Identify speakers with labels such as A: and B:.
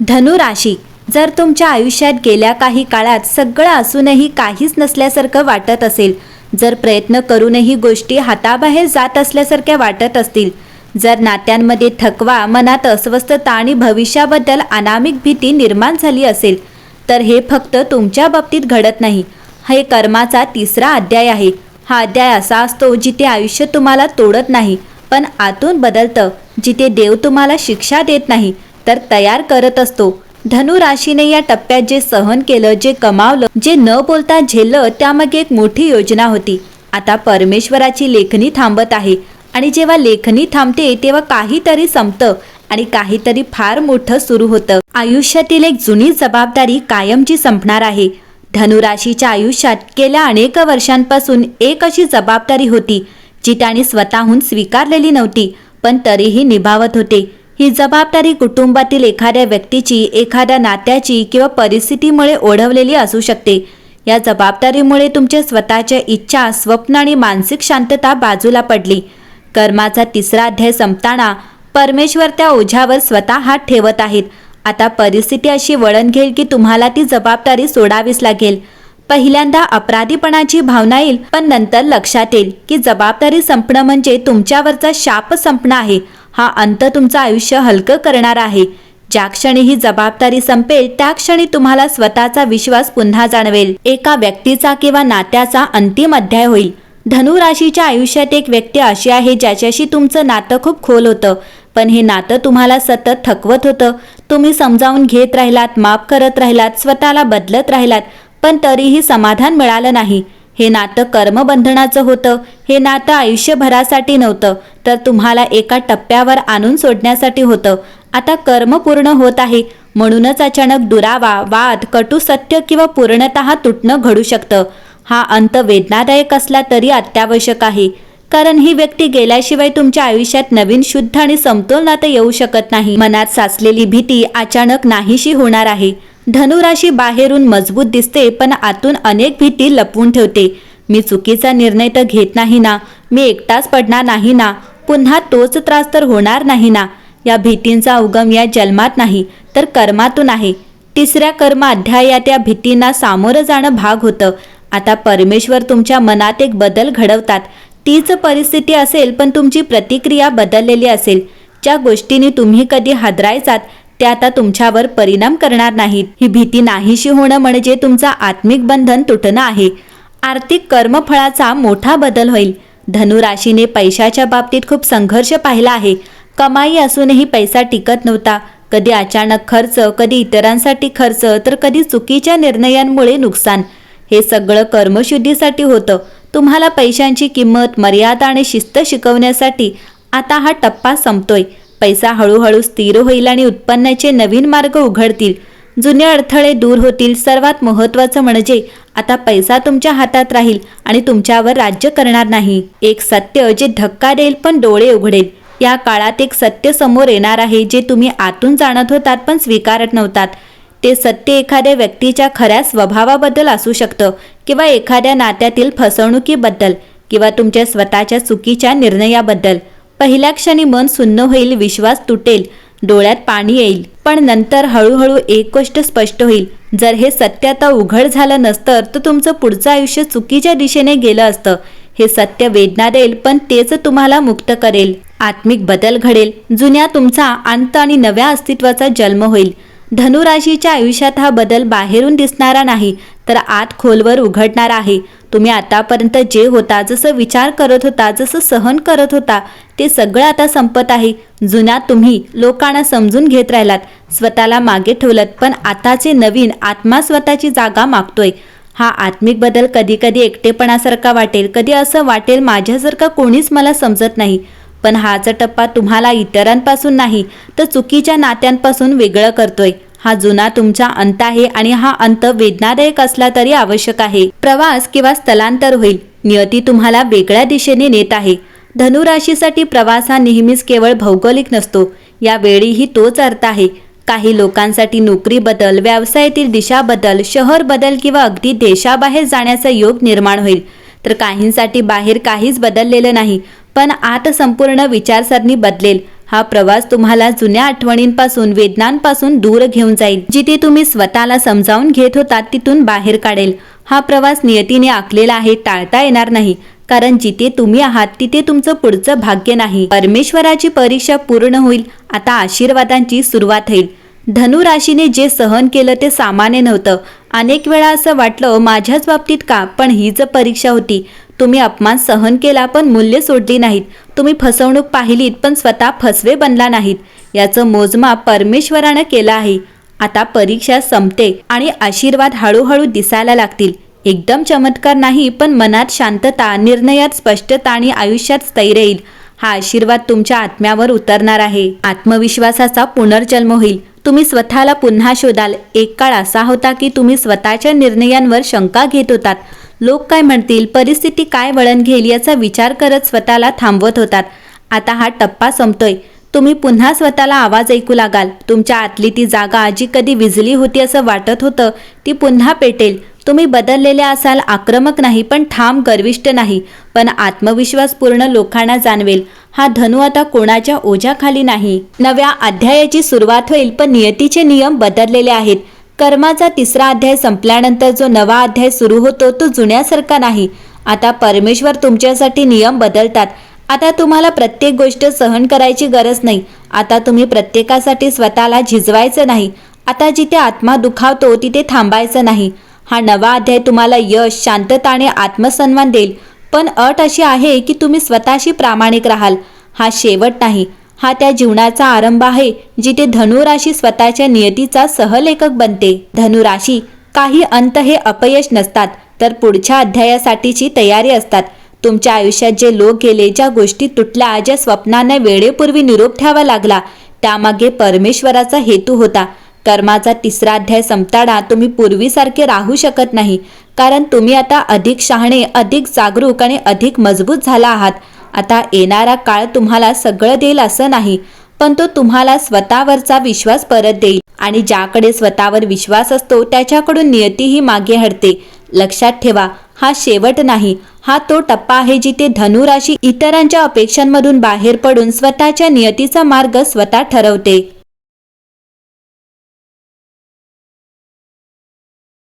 A: धनुराशी. जर तुमच्या आयुष्यात गेल्या काही काळात सगळं असूनही काहीच नसल्यासारखं वाटत असेल जर प्रयत्न करूनही गोष्टी हाताबाहेर जात असल्यासारख्या वाटत असतील जर नात्यांमध्ये थकवा मनात अस्वस्थता आणि भविष्याबद्दल अनामिक भीती निर्माण झाली असेल तर हे फक्त तुमच्या बाबतीत घडत नाही. हे कर्माचा तिसरा अध्याय आहे. हा अध्याय असा असतो जिथे आयुष्य तुम्हाला तोडत नाही पण आतून बदलतं जिथे देव तुम्हाला शिक्षा देत नाही तर तयार करत असतो. धनु राशीने या टप्प्यात जे सहन केलं जे कमावलं जे न बोलता झेललं त्यामागे एक मोठी योजना होती. आता परमेश्वराची लेखणी थांबत आहे आणि जेव्हा लेखणी थांबते तेव्हा काहीतरी संपतं आणि काहीतरी फार मोठं सुरू होतं. आयुष्यातील एक जुनी जबाबदारी कायमची संपणार आहे. धनुराशीच्या आयुष्यात गेल्या अनेक वर्षांपासून एक अशी जबाबदारी होती जी त्याने स्वतःहून स्वीकारलेली नव्हती पण तरीही निभावत होते. ही जबाबदारी कुटुंबातील एखाद्या व्यक्तीची एखाद्या नात्याची किंवा परिस्थितीमुळे ओढवलेली असू शकते. या जबाबदारीमुळे तुमच्या स्वतःच्या इच्छा स्वप्न आणि मानसिक शांतता बाजूला पडली. कर्माचा तिसरा अध्याय संपताना परमेश्वर त्या ओझ्यावर स्वतः हात ठेवत आहेत. आता परिस्थिती अशी वळण घेईल की तुम्हाला ती जबाबदारी सोडावीच लागेल. पहिल्यांदा अपराधीपणाची भावना येईल पण नंतर लक्षात येईल की जबाबदारी संपणं म्हणजे तुमच्यावरचा शाप संपणं आहे. हा अंत तुमचं आयुष्य हलकं करणार आहे. ज्या क्षणी ही जबाबदारी संपेल त्या क्षणी तुम्हाला स्वतःचा विश्वास पुन्हा जाणवेल. एका व्यक्तीचा किंवा नात्याचा अंतिम अध्याय होईल. धनु राशीच्या आयुष्यात एक व्यक्ती अशी आहे ज्याच्याशी तुमचं नातं खूप खोल होतं. पण हे नातं तुम्हाला सतत थकवत होतं. तुम्ही समजावून घेत राहिलात माफ करत राहिलात स्वतःला बदलत राहिलात पण तरीही समाधान मिळालं नाही. हे नातं कर्मबंधनाचं होतं. हे नातं आयुष्यभरासाठी नव्हतं. तर तुम्हाला एका टप्प्यावर आणून सोडण्यासाठी होतं. आता कर्म पूर्ण होत आहे. म्हणूनच अचानक दुरावा वाद कटू सत्य किंवा पूर्णतः तुटणं घडू शकतं. हा अंत वेदनादायक असला तरी अत्यावश्यक आहे. कारण ही व्यक्ती गेल्याशिवाय तुमच्या आयुष्यात नवीन शुद्ध आणि समतोल नातं येऊ शकत नाही. मनात साचलेली भीती अचानक नाहीशी होणार आहे. धनुराशी बाहेरून मजबूत दिसते पण आतून अनेक भीती लपवून ठेवते. मी चुकीचा निर्णय तर घेत नाही ना. मी एकटाच पडणार नाही ना. पुन्हा तोच त्रास तर होणार नाही ना. या भीतींचा उगम या जन्मात नाही तर कर्मातून आहे. तिसऱ्या कर्म अध्यायात या भीतींना सामोरं जाणं भाग होतं. आता परमेश्वर तुमच्या मनात एक बदल घडवतात. तीच परिस्थिती असेल पण तुमची प्रतिक्रिया बदललेली असेल. ज्या गोष्टींनी तुम्ही कधी हादरायचात ते आता तुमच्यावर परिणाम करणार नाहीत. ही भीती नाहीशी होणं म्हणजे तुमचं आत्मिक बंधन तुटणं आहे. आर्थिक कर्मफळाचा मोठा बदल होईल. धनुराशीने पैशाच्या बाबतीत खूप संघर्ष पाहिला आहे. कमाई असूनही पैसा टिकत नव्हता. कधी अचानक खर्च कधी इतरांसाठी खर्च तर कधी चुकीच्या निर्णयांमुळे नुकसान. हे सगळं कर्मशुद्धीसाठी होतं. तुम्हाला पैशांची किंमत मर्यादा आणि शिस्त शिकवण्यासाठी आता हा टप्पा संपतोय. पैसा हळूहळू स्थिर होईल आणि उत्पन्नाचे नवीन मार्ग उघडतील. जुने अडथळे दूर होतील. सर्वात महत्त्वाचं म्हणजे आता पैसा तुमच्या हातात राहील आणि तुमच्यावर राज्य करणार नाही. एक सत्य जे धक्का देईल पण डोळे उघडेल. या काळात एक सत्य समोर येणार आहे जे तुम्ही आतून जाणत होतात पण स्वीकारत नव्हतात. ते सत्य एखाद्या व्यक्तीच्या खऱ्या स्वभावाबद्दल असू शकतं किंवा एखाद्या नात्यातील फसवणुकीबद्दल किंवा तुमच्या स्वतःच्या चुकीच्या निर्णयाबद्दल. पहिल्या क्षणी मन सुन्न होईल विश्वास तुटेल डोळ्यात पाणी येईल. पण नंतर हळूहळू एक गोष्ट स्पष्ट होईल. जर हे सत्य आता उघड झालं नसतं तर तुमचं पुढचं आयुष्य चुकीच्या दिशेने गेलं असतं. हे सत्य वेदना देईल पण तेच तुम्हाला मुक्त करेल. आत्मिक बदल घडेल. जुन्या तुमचा अंत आणि नव्या अस्तित्वाचा जन्म होईल. धनुराशीच्या आयुष्यात हा बदल बाहेरून दिसणारा नाही तर आत खोलवर उघडणार आहे. तुम्ही आतापर्यंत जे होता जसं विचार करत होता जसं सहन करत होता ते सगळं आता संपत आहे. जुन्या तुम्ही लोकांना समजून घेत राहिलात स्वतःला मागे ठेवलत पण आताचे नवीन आत्मा स्वतःची जागा मागतोय. हा आत्मिक बदल कधी कधी एकटेपणासारखा वाटेल कधी असं वाटेल माझ्यासारखं कोणीच मला समजत नाही. पण हाचा टप्पा तुम्हाला इतरांपासून नाही तर चुकीच्या नात्यांपासून वेगळं करतोय. हा जुना तुमचा अंत आहे आणि हा अंत वेदनादायक असला तरी आवश्यक आहे. प्रवास किंवा स्थलांतर होईल. नियती तुम्हाला वेगळ्या दिशेने नेत आहे. धनुराशीसाठी प्रवास हा नेहमीच केवळ भौगोलिक नसतो. यावेळीही तोच अर्थ आहे. काही लोकांसाठी नोकरी बदल व्यवसायातील दिशा बदल शहर बदल किंवा अगदी देशाबाहेर जाण्याचा योग निर्माण होईल. तर काहींसाठी बाहेर काहीच बदललेलं नाही पण आत संपूर्ण विचारसरणी बदलेल. हा प्रवास तुम्हाला जुन्या आठवणींपासून वेदनांपासून दूर घेऊन जाईल. जिथे तुम्ही स्वतःला समजावून घेत होता तिथून बाहेर काढेल. हा प्रवास नियतीने आखलेला आहे टाळता येणार नाही. कारण जिथे तुम्ही आहात तिथे तुमचं पुढचं भाग्य नाही. परमेश्वराची परीक्षा पूर्ण होईल. आता आशीर्वादांची सुरुवात होईल. धनु राशीने जे सहन केलं ते सामान्य नव्हतं. अनेक वेळा असं वाटलं माझ्याच बाबतीत का? पण हीच परीक्षा होती. तुम्ही अपमान सहन केला पण मूल्य सोडली नाहीत. तुम्ही फसवणूक पाहिलीत पण स्वतः फसवे बनला नाहीत. याचं मोजमाप परमेश्वरानं केलं आहे. आता परीक्षा संपते आणि आशीर्वाद हळूहळू दिसायला लागतील. एकदम चमत्कार नाही पण मनात शांतता निर्णयात स्पष्टता आणि आयुष्यात स्थैर्य येईल. हा आशीर्वाद तुमच्या आत्म्यावर उतरणार आहे. आत्मविश्वासाचा पुनर्जन्म होईल. तुम्ही स्वतःला पुन्हा शोधाल. एक काळ असा होता की तुम्ही स्वतःच्या निर्णयांवर शंका घेत होतात. लोक काय म्हणतील? परिस्थिती काय वळण घेईल याचा विचार करत स्वतःला थांबवत होतात. आता हा टप्पा संपतोय. तुम्ही पुन्हा स्वतःला आवाज ऐकू लागाल. तुमच्या आतली ती जागा जी कधी विजली होती असं वाटत होतं ती पुन्हा पेटेल. तुम्ही बदललेले असाल आक्रमक नाही पण ठाम गर्विष्ठ नाही. पण आत्मविश्वास पूर्ण लोकांना जाणवेल. हा धनु आता कोणाच्या ओझ्याखाली नाही. नव्या अध्यायाची सुरुवात होईल पण नियतीचे नियम बदललेले आहेत. कर्माचा तिसरा अध्याय संपल्यानंतर जो नवा अध्याय सुरू होतो तो जुन्यासारखा नाही. आता परमेश्वर तुमच्यासाठी नियम बदलतात. आता तुम्हाला प्रत्येक गोष्ट सहन करायची गरज नाही. आता तुम्ही प्रत्येकासाठी स्वतःला झिजवायचं नाही. आता जिथे आत्मा दुखावतो तिथे थांबायचं नाही. हा नवा अध्याय तुम्हाला यश शांतता आणि आत्मसन्मान देईल. पण अट अशी आहे की तुम्ही स्वतःशी प्रामाणिक राहाल. हा शेवट नाही. हा त्या जीवनाचा आरंभ आहे जिथे धनुराशी स्वतःच्या नियतीचा सहलेखक बनते. धनुराशी काही अंत हे अपयश नसतात तर पुढच्या अध्यायासाठीची तयारी असतात. तुमच्या आयुष्यात जे लोक गेले ज्या गोष्टी तुटल्या ज्या स्वप्नांना वेळेपूर्वी निरोप ठेवा लागला त्यामागे परमेश्वराचा हेतू होता. कर्माचा तिसरा अध्याय संपताना तुम्ही पूर्वीसारखे राहू शकत नाही कारण तुम्ही आता अधिक शहाणे अधिक जागरूक आणि अधिक मजबूत झाला आहात. आता येणारा काळ तुम्हाला सगळं देईल असं नाही पण तो तुम्हाला स्वतःवरचा विश्वास परत देईल. आणि ज्याकडे स्वतःवर विश्वास असतो त्याच्याकडून नियतीही मागे हटते. लक्षात ठेवा हा शेवट नाही हा तो टप्पा आहे जिथे धनुराशी इतरांच्या अपेक्षांमधून बाहेर पडून स्वतःच्या नियतीचा मार्ग स्वतः ठरवते.